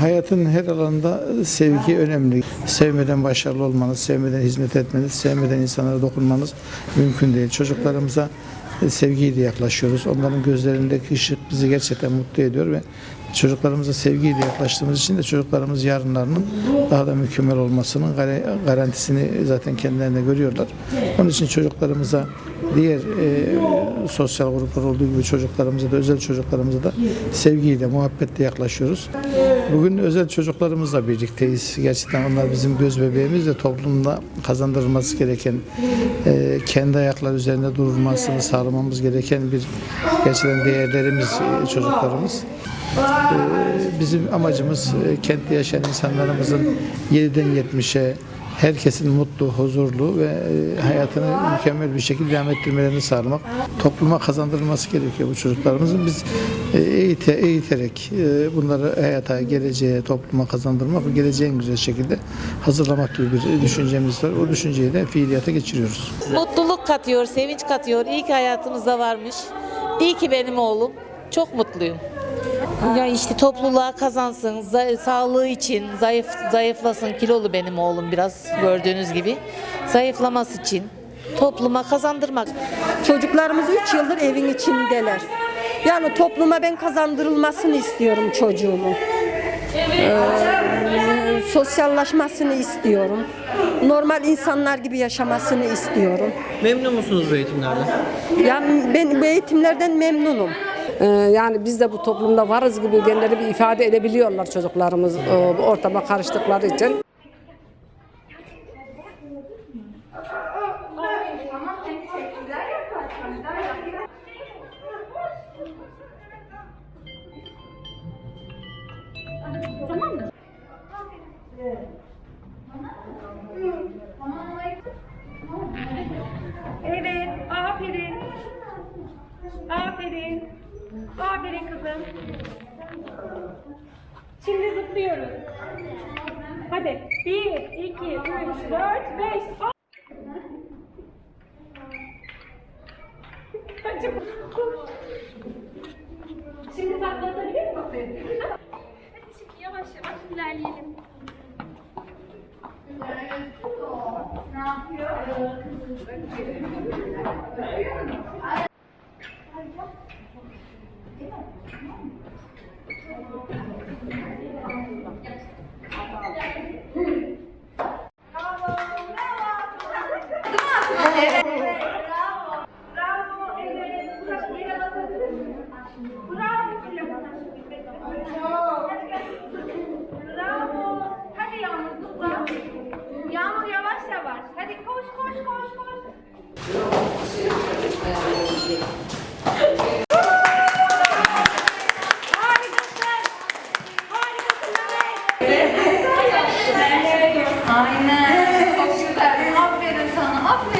Hayatın her alanında sevgi önemli. Sevmeden başarılı olmanız, sevmeden hizmet etmeniz, sevmeden insanlara dokunmanız mümkün değil. Çocuklarımıza e, sevgiyle yaklaşıyoruz. Onların gözlerindeki ışık bizi gerçekten mutlu ediyor ve çocuklarımıza sevgiyle yaklaştığımız için de çocuklarımız yarınlarının daha da mükemmel olmasının gar- garantisini zaten kendilerine görüyorlar. Onun için çocuklarımıza diğer e, sosyal gruplar olduğu gibi çocuklarımıza da özel çocuklarımıza da sevgiyle, muhabbetle yaklaşıyoruz. Bugün özel çocuklarımızla birlikteyiz. Gerçekten onlar bizim göz bebeğimiz ve toplumda kazandırılması gereken, e, kendi ayakları üzerinde durulmasını sağlamamız gereken bir gerçekten değerlerimiz e, çocuklarımız. E, Bizim amacımız e, kentte yaşayan insanlarımızın 7'den 70'e herkesin mutlu, huzurlu ve e, hayatını mükemmel bir şekilde devam ettirmelerini sağlamak. Topluma kazandırılması gerekiyor bu çocuklarımızın. Biz eğite, eğiterek e, bunları hayata, geleceğe, topluma kazandırmak ve geleceği en güzel şekilde hazırlamak gibi bir düşüncemiz var. O düşünceyi de fiiliyata geçiriyoruz. Mutluluk katıyor, sevinç katıyor. İyi ki hayatımızda varmış. İyi ki benim oğlum. Çok mutluyum. Ya işte topluluğa kazansın, za- sağlığı için zayıf zayıflasın. Kilolu benim oğlum biraz gördüğünüz gibi. Zayıflaması için topluma kazandırmak. Çocuklarımız 3 yıldır evin içindeler. Yani topluma ben kazandırılmasını istiyorum çocuğumun. Ee, sosyallaşmasını istiyorum. Normal insanlar gibi yaşamasını istiyorum. Memnun musunuz bu eğitimlerden? Yani ben bu eğitimlerden memnunum. Ee, Yani biz de bu toplumda varız gibi genleri bir ifade edebiliyorlar çocuklarımız e, bu ortama karıştıkları için. Evet, aferin. Aferin. Aferin kızım. Şimdi zıplıyoruz. Hadi. Bir, iki, üç, dört, beş. Hadi. Şimdi taklatabilir misin? Hadi şimdi yavaş yavaş ilerleyelim. Ne yapıyor? Yavaş. Hadi koş koş koş koş. Harikasın. Harikasın. Aynen. Çok güzel. Aferin sana. Aferin.